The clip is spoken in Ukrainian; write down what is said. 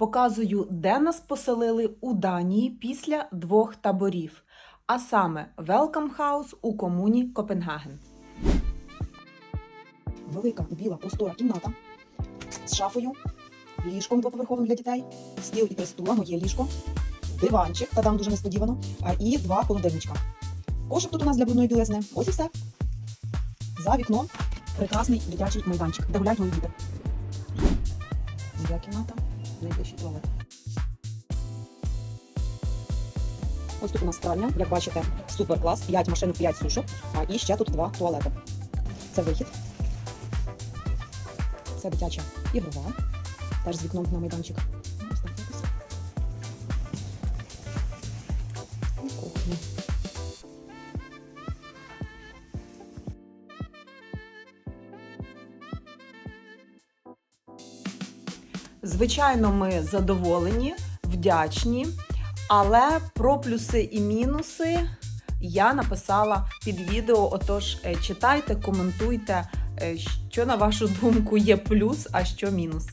Показую, де нас поселили у Данії після двох таборів, а саме Welcome House у комуні Копенгаген. велика біла простора кімната з шафою, ліжком двоповерховим для дітей, стіл і три стула, моє ліжко, диванчик, та там дуже несподівано, і два холодильничка. Кошик тут у нас для брудної білизни. Ось і все. За вікном прекрасний дитячий майданчик, де гуляють мої діти. Моя кімната, найближчий туалет. Ось тут у нас спальня, як бачите, супер клас, 5 машин, 5 сушок, а і ще тут два туалети. Це вихід. Це дитяча ігрова. Теж з вікном на майданчик. Ось так якось. Кухня. Звичайно, ми задоволені, вдячні, але про плюси і мінуси я написала під відео. Отож, е, читайте, коментуйте, е, що на вашу думку є плюс, а що мінус.